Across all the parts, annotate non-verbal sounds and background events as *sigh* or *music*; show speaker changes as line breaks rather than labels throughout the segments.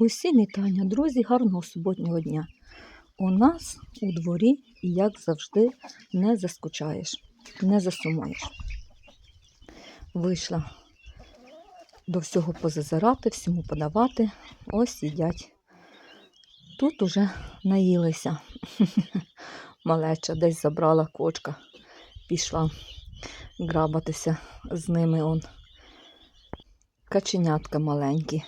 Усім вітання, друзі, гарного суботнього дня. У нас у дворі, і як завжди, не заскучаєш, не засумуєш. Вийшла до всього позазирати, всьому подавати. Ось їдять. Тут уже наїлися. *laughs* Малеча десь забрала кочка, пішла грабатися з ними он. Каченятка маленькі.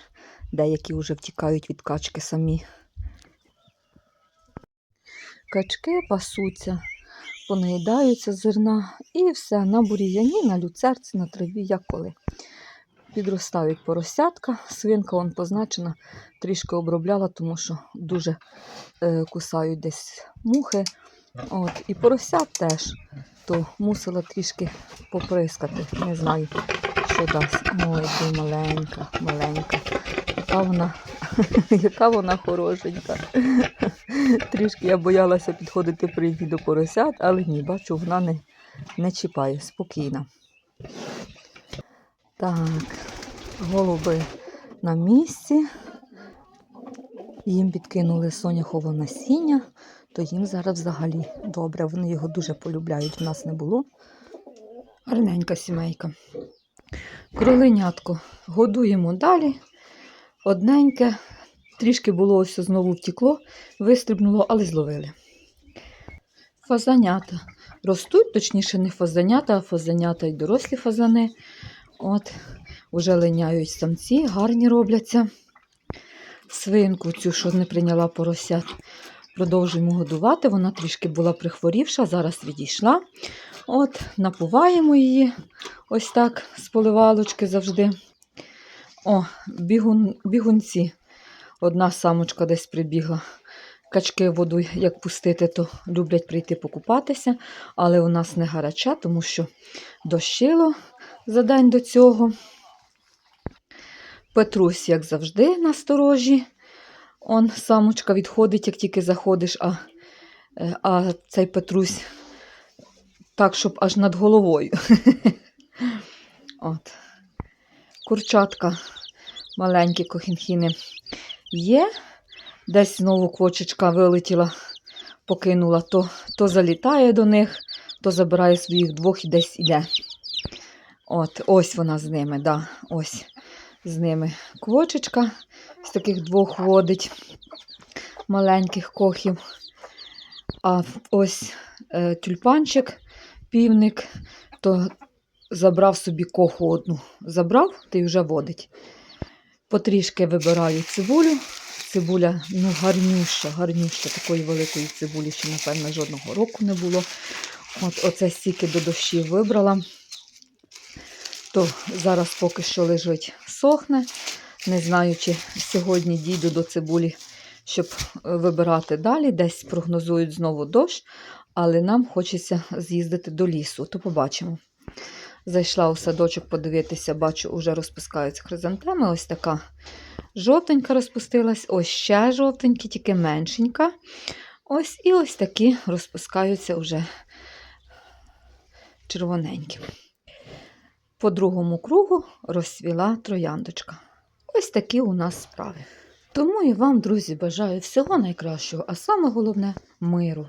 Деякі вже втікають від качки самі. Качки пасуться, понаїдаються зерна і все, на бур'яні, на люцерці, на траві, як коли. Підростають поросятка, свинка он позначена, трішки обробляла, тому що дуже е, кусають десь мухи. От, і поросят теж, то мусила трішки поприскати. Не знаю, дасть. Ой, ти маленька, маленька. Яка вона, *laughs* яка вона хорошенька. Трішки я боялася підходити прийти до поросят, але ні, бачу, вона не, не чіпає, спокійна. Так, голуби на місці. Їм підкинули соняхове насіння, то їм зараз взагалі добре. Вони його дуже полюбляють. В нас не було. Гарненька сімейка. Кроленятко годуємо далі. Одненьке. Трішки було ось знову втекло, вистрибнуло, але зловили. Фазанята. Ростуть, точніше, не фазанята, а фазанята й дорослі фазани. От, вже линяють самці, гарні робляться. Свинку цю, що не прийняла поросят, продовжуємо годувати. Вона трішки була прихворівша, зараз відійшла. От, напуваємо її ось так з поливалочки завжди. О, бігун, бігунці. Одна самочка десь прибігла. Качки воду, як пустити, то люблять прийти покупатися, але у нас не гаряча, тому що дощило за день до цього. Петрусь, як завжди, насторожі. Он самочка відходить, як тільки заходиш, а, е, а цей Петрусь так, щоб аж над головою. От. Курчатка маленькі кохінхіни є. Десь знову квочечка вилетіла, покинула, то, то залітає до них, то забирає своїх двох і десь іде. От, ось вона з ними, да, ось з ними квочечка з таких двох водить маленьких кохів. А ось е, тюльпанчик, півник, то забрав собі коху одну. Забрав, та й вже водить. Потрішки вибираю цибулю. Цибуля ну, гарнюща, гарнюща. Такої великої цибулі, ще, напевно, жодного року не було. От Оце стільки до дощів вибрала. То зараз поки що лежить, сохне. Не знаю, чи сьогодні дійду до цибулі, щоб вибирати далі. Десь прогнозують знову дощ, але нам хочеться з'їздити до лісу, то побачимо. Зайшла у садочок подивитися, бачу, вже розпускаються хризантеми. Ось така жовтенька розпустилась, ось ще жовтенькі, тільки меншенька. Ось і ось такі розпускаються вже червоненькі. По другому кругу розцвіла трояндочка. Ось такі у нас справи. Тому і вам, друзі, бажаю всього найкращого, а саме головне миру.